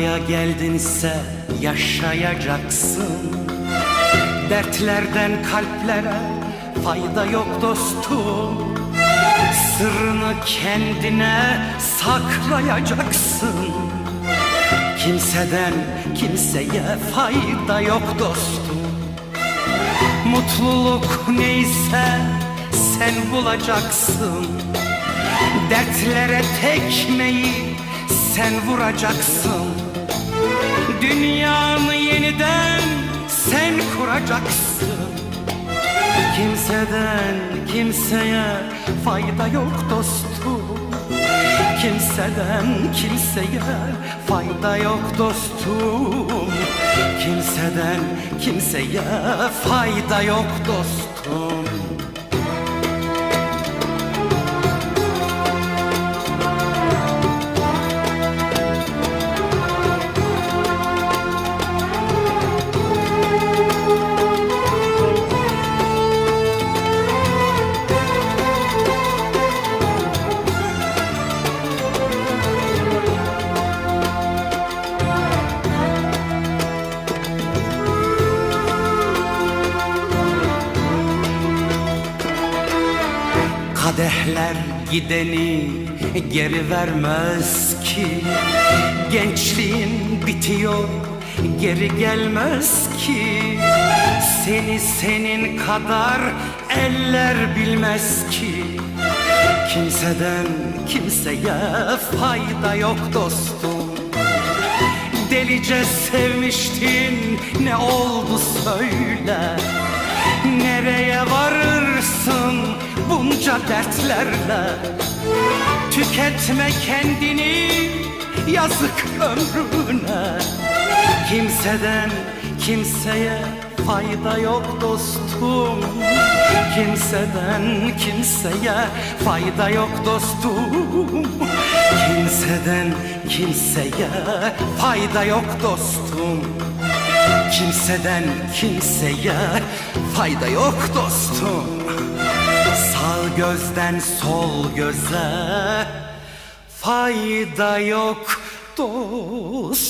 Dünyaya geldinse yaşayacaksın. Dertlerden kalplere fayda yok dostum. Sırrını kendine saklayacaksın. Kimseden kimseye fayda yok dostum. Mutluluk neyse sen bulacaksın. Dertlere tekmeyi sen vuracaksın Dünyanı yeniden sen kuracaksın. Kimseden kimseye fayda yok dostum. Kimseden kimseye fayda yok dostum. Kimseden kimseye fayda yok dostum Kadehler gideni geri vermez ki. Gençliğin bitiyor geri gelmez ki. Seni senin kadar eller bilmez ki. Kimseden kimseye fayda yok dostum. Delice sevmiştin ne oldu söyle. Nereye varırsın bunca dertlerle Tüketme kendini yazık ömrüne. Kimseden kimseye fayda yok dostum. Kimseden kimseye fayda yok dostum. Kimseden kimseye fayda yok dostum. Kimseden kimseye fayda yok dostum Sağ gözden sol göze. Fayda yok dostum.